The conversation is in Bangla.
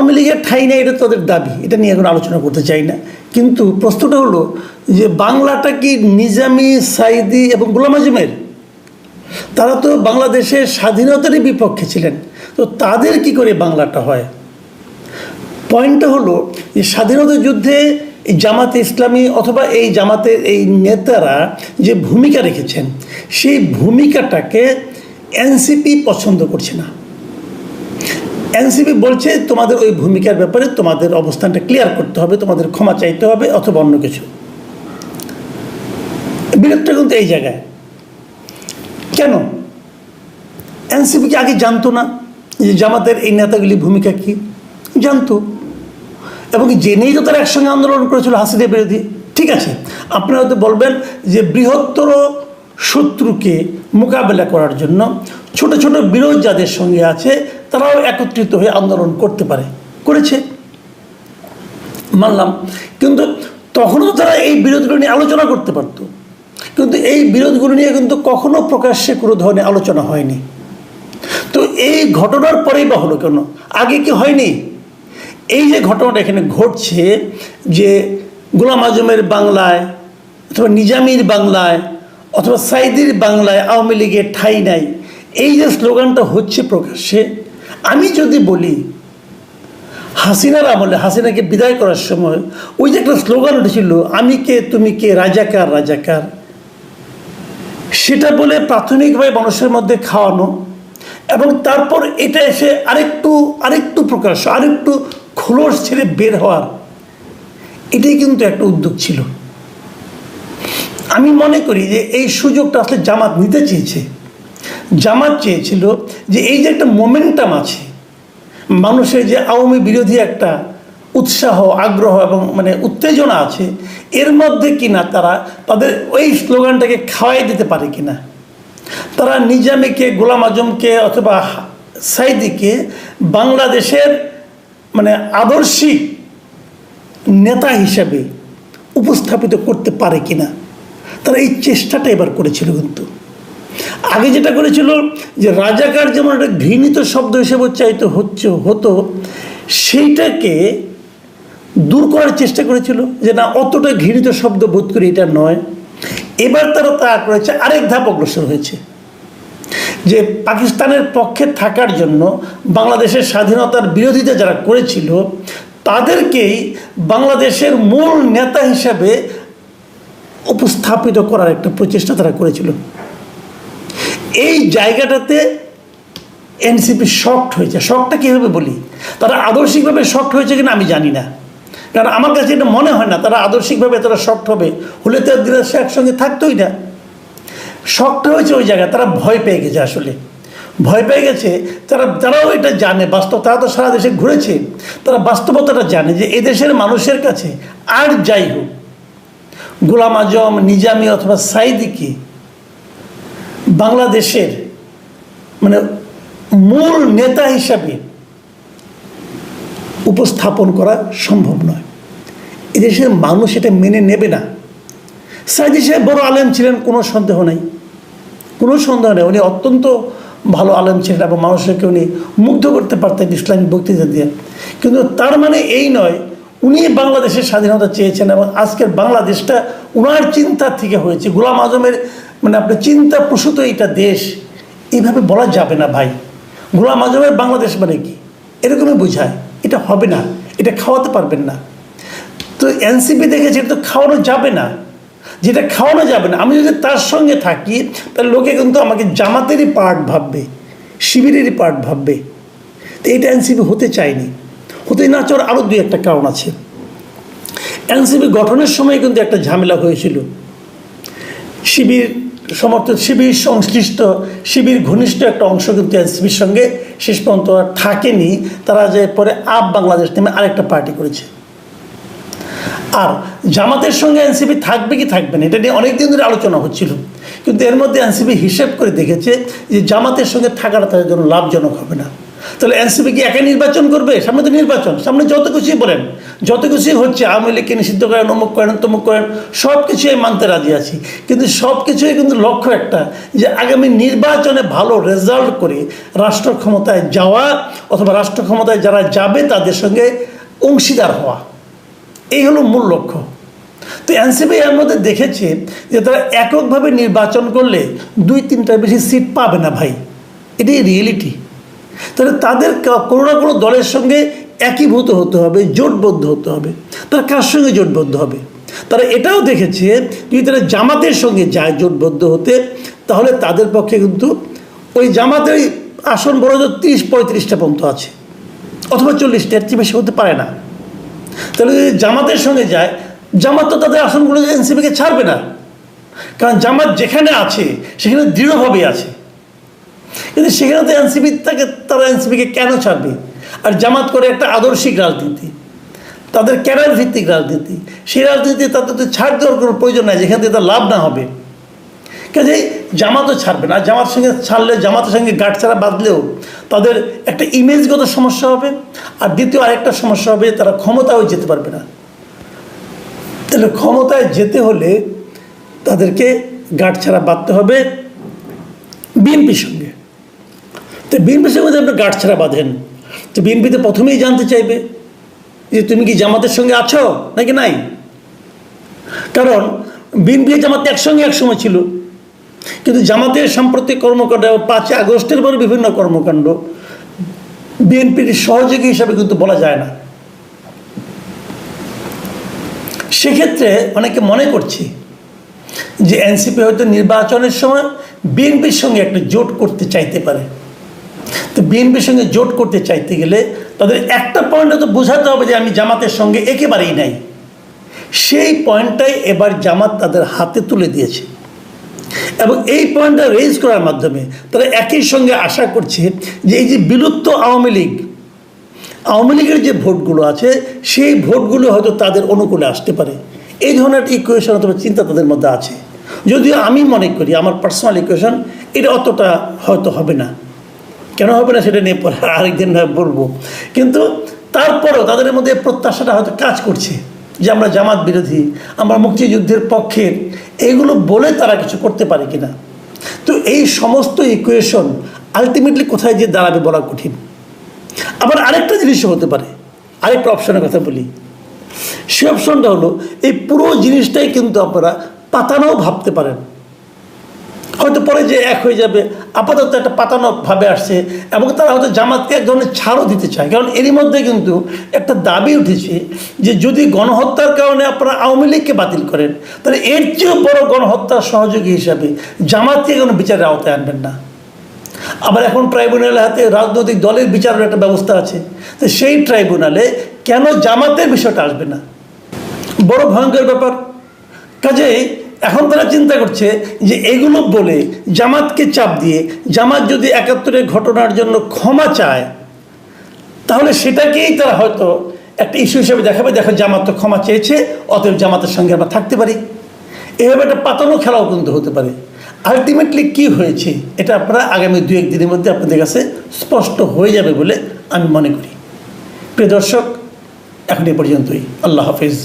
আওয়ামী লীগের ঠাই নেই, এটা তাদের দাবি। এটা নিয়ে এখন আলোচনা করতে চাই না। কিন্তু প্রশ্নটা হলো যে বাংলাটা কি নিজামি, সাইদি এবং গোলাম আজমের? তারা তো বাংলাদেশের স্বাধীনতারই বিপক্ষে ছিলেন। তো তাদের কি করে বাংলাটা হয়? পয়েন্টটা হলো যে স্বাধীনতা যুদ্ধে এই জামাতে ইসলামী অথবা এই জামাতের এই নেতারা যে ভূমিকা রেখেছেন, সেই ভূমিকাটাকে এনসিপি পছন্দ করছে না। এনসিপি বলছে তোমাদের ওই ভূমিকার ব্যাপারে তোমাদের অবস্থানটা ক্লিয়ার করতে হবে, তোমাদের ক্ষমা চাইতে হবে অথবা অন্য কিছু। বিরোধটা কিন্তু এই জায়গায়। কেন? এনসিপি কি আগে জানতো না যে জামাতের এই নেতাগুলি ভূমিকা কি? জানতো। এবং জেনেই তো তারা একসঙ্গে আন্দোলন করেছিল হাসিনা বিরোধী। ঠিক আছে, আপনারা হয়তো বলবেন যে বৃহত্তর শত্রুকে মোকাবেলা করার জন্য ছোট ছোট বিরোধ যাদের সঙ্গে আছে তারাও একত্রিত হয়ে আন্দোলন করতে পারে, করেছে। মানলাম। কিন্তু তখনও তারা এই বিরোধগুলো নিয়ে আলোচনা করতে পারতো। কিন্তু এই বিরোধগুলো নিয়ে কিন্তু কখনো প্রকাশ্যে কোনো ধরনের আলোচনা হয়নি। তো এই ঘটনার পরেই বা হলো কেন? আগে কি হয়নি? এই যে ঘটনাটা এখানে ঘটছে যে গোলাম আজমের বাংলায় অথবা নিজামির বাংলায় অথবা সাইদির বাংলায় আওয়ামী লীগের ঠাই নাই, এই যে স্লোগানটা হচ্ছে প্রকাশ্যে আমি যদি বলি, হাসিনার আমলে, হাসিনাকে বিদায় করার সময় ওই যে একটা স্লোগান উঠেছিল, আমি কে, তুমি কে রাজাকার রাজাকার সেটা বলে প্রাথমিকভাবে মানুষের মধ্যে খাওয়ানো এবং তারপর এটা এসে আরেকটু আরেকটু প্রকাশ, আরেকটু খোলস ছেড়ে বের হওয়ার, এটাই কিন্তু একটা উদ্যোগ ছিল। আমি মনে করি যে এই সুযোগটা আসলে জামাত নিতে চেয়েছে। জামাত চেয়েছিল যে এই যে একটা মোমেন্টাম আছে, মানুষের যে আওয়ামী বিরোধী একটা উৎসাহ, আগ্রহ এবং মানে উত্তেজনা আছে, এর মধ্যে কিনা তারা তাদের ওই স্লোগানটাকে খাওয়াই দিতে পারে কিনা? তারা নিজামীকে, গোলাম আজমকে অথবা সাইদিকে বাংলাদেশের মানে আদর্শিক নেতা হিসাবে উপস্থাপিত করতে পারে কিনা? তারা এই চেষ্টাটা এবার করেছিল কিন্তু। আগে যেটা করেছিল যে রাজাকার যেমন একটা ঘৃণিত শব্দ হিসেবে উচ্চারিত হচ্ছে, হতো, সেইটাকে দূর করার চেষ্টা করেছিল যে না, অতটা ঘৃণিত শব্দ বোধ করি এটা নয়। এবার তারা তা করেছে, আরেক ধাপ অগ্রসর হয়েছে। যে পাকিস্তানের পক্ষে থাকার জন্য বাংলাদেশের স্বাধীনতার বিরোধিতা যারা করেছিল, তাদেরকেই বাংলাদেশের মূল নেতা হিসাবে উপস্থাপিত করার একটা প্রচেষ্টা তারা করেছিল। এই জায়গাটাতে এনসিপি শক্ট হয়েছে। শকটা কীভাবে বলি? তারা আদর্শিকভাবে শক্ট হয়েছে কিনা আমি জানি না। কারণ আমার কাছে এটা মনে হয় না, তারা আদর্শিকভাবে তারা শক্ট হবে। হলে তো সে একসঙ্গে থাকতোই না। শখটা হয়েছে ওই জায়গায়, তারা ভয় পেয়ে গেছে আসলে। ভয় পেয়ে গেছে, তারা, তারাও এটা জানে, বাস্তব, তারা তো সারা দেশে ঘুরেছে। তারা বাস্তবতাটা জানে যে এদেশের মানুষের কাছে আর যাই হোক, গোলাম আজম, নিজামি অথবা সাইদিকে বাংলাদেশের মানে মূল নেতা হিসাবে উপস্থাপন করা সম্ভব নয়। এদেশের মানুষ এটা মেনে নেবে না। সাইদি সাহেব বড় আলেম ছিলেন, কোনো সন্দেহ নেই। কোনো সন্দেহ নেই। উনি অত্যন্ত ভালো আলেম ছিলেন এবং মানুষকে উনি মুগ্ধ করতে পারতেন ইসলামী বক্তৃতা দিয়ে। কিন্তু তার মানে এই নয়, উনি বাংলাদেশের স্বাধীনতা চেয়েছেন এবং আজকের বাংলাদেশটা উনার চিন্তা থেকে হয়েছে। গোলাম আজমের মানে আপনার চিন্তা প্রসূত এটা দেশ, এইভাবে বলা যাবে না ভাই। গোলাম আজমের বাংলাদেশ মানে কি? এরকমই বোঝায়। এটা হবে না। এটা খাওয়াতে পারবেন না। তো এনসিপি দেখেছে, এটা তো খাওয়ানো যাবে না। যেটা খাওয়ানো যাবে না, আমি যদি তার সঙ্গে থাকি তাহলে লোকে কিন্তু আমাকে জামাতেরই পার্ট ভাববে, শিবিরেরই পার্ট ভাববে। তো এটা এনসিপি হতে চায়নি। হতে না চাওয়ার আরও দুই একটা কারণ আছে। এনসিপি গঠনের সময় কিন্তু একটা ঝামেলা হয়েছিল। শিবির সমর্থক শিবির সংশ্লিষ্ট শিবির ঘনিষ্ঠ একটা অংশ কিন্তু এনসিপির সঙ্গে শেষ পর্যন্ত আর থাকেনি। তারা যে পরে আপ বাংলাদেশ নামে আরেকটা পার্টি করেছে। আর জামাতের সঙ্গে এনসিপি থাকবে কি থাকবে না, এটা নিয়ে অনেকদিন ধরে আলোচনা হচ্ছিল। কিন্তু এর মধ্যে এনসিপি হিসেব করে দেখেছে যে জামাতের সঙ্গে থাকাটা তাদের জন্য লাভজনক হবে না। তাহলে এনসিপি কি একাই নির্বাচন করবে? সামনে তো নির্বাচন। সামনে যত কিছুই বলেন, যত কিছুই হচ্ছে, আওয়ামী লীগকে নিষিদ্ধ করেন, অমুক করেন, তমুক করেন সব কিছুই মানতে রাজি আছি। কিন্তু সব কিছুই কিন্তু লক্ষ্য একটা, যে আগামী নির্বাচনে ভালো রেজাল্ট করে রাষ্ট্র ক্ষমতায় যাওয়া অথবা রাষ্ট্র ক্ষমতায় যারা যাবে, তাদের সঙ্গে অংশীদার হওয়া। এই হলো মূল লক্ষ্য। তো এনসিপি এর মধ্যে দেখেছে যে তারা এককভাবে নির্বাচন করলে দুই তিনটার বেশি সিট পাবে না ভাই। এটাই রিয়েলিটি তাহলে তাদের কোনো না কোনো দলের সঙ্গে একীভূত হতে হবে, জোটবদ্ধ হতে হবে। তারা কার সঙ্গে জোটবদ্ধ হবে? তারা এটাও দেখেছে, যদি তারা জামাতের সঙ্গে যায় জোটবদ্ধ হতে, তাহলে তাদের পক্ষে কিন্তু ওই জামাতের আসন বড় তো তিরিশ, পঁয়ত্রিশটা পর্যন্ত আছে। অথবা চল্লিশটা, এর চেয়ে বেশি হতে পারে না। তাহলে যদি জামাতের সঙ্গে যায়, জামাত তো তাদের আসনগুলো এনসিপিকে ছাড়বে না। কারণ জামাত যেখানে আছে, সেখানে দৃঢ়ভাবে আছে। কিন্তু সেখানে তো এনসিপি তাকে, তারা এনসিপিকে কেন ছাড়বে? আর জামাত করে একটা আদর্শিক রাজনীতি। তাদের ক্যারিয়ার ভিত্তিক রাজনীতি। সেই রাজনীতি তাদের তো ছাড় দেওয়ার কোনো প্রয়োজন নাই, যেখান থেকে তার লাভ না হবে। কাজেই জামাতও ছাড়বে না। আর জামাতের সঙ্গে ছাড়লে জামাতের সঙ্গে গাঁট ছাড়া বাঁধলেও তাদের একটা ইমেজগত সমস্যা হবে। আর দ্বিতীয় আরেকটা সমস্যা হবে, তারা ক্ষমতাও যেতে পারবে না। তাহলে ক্ষমতায় যেতে হলে তাদেরকে গাঁট ছাড়া বাঁধতে হবে বিএনপির সঙ্গে। তো বিএনপির সঙ্গে যদি আপনি গাঁট ছাড়া বাঁধেন, তো বিএনপিতে প্রথমেই জানতে চাইবে যে তুমি কি জামাতের সঙ্গে আছো নাকি নাই? কারণ বিএনপি জামাত একসঙ্গে একসময় ছিল। কিন্তু জামাতের সাম্প্রতিক কর্মকাণ্ড পাঁচই আগস্টের পরে বিভিন্ন কর্মকাণ্ড বিএনপির সহযোগী হিসাবে কিন্তু বলা যায় না। সেক্ষেত্রে অনেকে মনে করছে যে এনসিপি হয়তো নির্বাচনের সময় বিএনপির সঙ্গে একটা জোট করতে চাইতে পারে। বিএনপির সঙ্গে জোট করতে চাইতে গেলে তাদের একটা পয়েন্টে তো বোঝাতে হবে যে আমি জামাতের সঙ্গে একেবারেই নাই। সেই পয়েন্টটাই এবার জামাত তাদের হাতে তুলে দিয়েছে। এবং এই পয়েন্টটা রেজ করার মাধ্যমে তারা একই সঙ্গে আশা করছে যে এই যে বিলুপ্ত আওয়ামী লীগ, আওয়ামী লীগের যে ভোটগুলো আছে, সেই ভোটগুলো হয়তো তাদের অনুকূলে আসতে পারে। এই ধরনের ইকুয়েশন অথবা চিন্তা তাদের মধ্যে আছে। যদিও আমি মনে করি, আমার পার্সোনাল ইকুয়েশন এটা অতটা হয়তো হবে না। কেন হবে না সেটা নিয়ে পরে আরেকদিন বলব। কিন্তু তারপরও তাদের মধ্যে প্রত্যাশাটা হয়তো কাজ করছে যে আমরা জামাত বিরোধী, আমরা মুক্তিযুদ্ধের পক্ষের এগুলো বলে তারা কিছু করতে পারে কিনা। তো এই সমস্ত ইকুয়েশন আলটিমেটলি কোথায় যে দাঁড়াবে বলা কঠিন। আবার আরেকটা জিনিসও হতে পারে, আরেকটা অপশনের কথা বলি। সে অপশনটা হলো, এই পুরো জিনিসটাই কিন্তু আপনারা পাতানোও ভাবতে পারেন। হয়তো পরে যে এক হয়ে যাবে। আপাতত একটা পাতানো ভাবে আসছে এবং তারা হয়তো জামাতকে এক ধরনের ছাড়ও দিতে চায়। কারণ এরই মধ্যে কিন্তু একটা দাবি উঠেছে যে যদি গণহত্যার কারণে আপনারা আওয়ামী লীগকে বাতিল করেন, তাহলে এর চেয়েও বড় গণহত্যার সহযোগী হিসাবে জামাতকে কোনো বিচারের আওতায় আনবেন না। আবার এখন ট্রাইব্যুনালের হাতে রাজনৈতিক দলের বিচারের একটা ব্যবস্থা আছে। তো সেই ট্রাইব্যুনালে কেন জামাতের বিষয়টা আসবে না? বড় ভয়ঙ্কর ব্যাপার। কাজেই এখন তারা চিন্তা করছে যে এগুলো বলে জামাতকে চাপ দিয়ে, জামাত যদি একাত্তরের ঘটনার জন্য ক্ষমা চায়, তাহলে সেটাকেই তারা হয়তো একটা ইস্যু হিসেবে দেখাবে, দেখো জামাত তো ক্ষমা চেয়েছে, অতএব জামাতের সঙ্গে আমরা থাকতে পারি। এভাবে একটা পাতানো খেলাও কিন্তু হতে পারে। আলটিমেটলি কি হয়েছে, এটা আপনারা আগামী দু এক দিনের মধ্যে আপনাদের কাছে স্পষ্ট হয়ে যাবে বলে আমি মনে করি। প্রিয় দর্শক, এখন এ পর্যন্তই। আল্লাহ হাফিজ।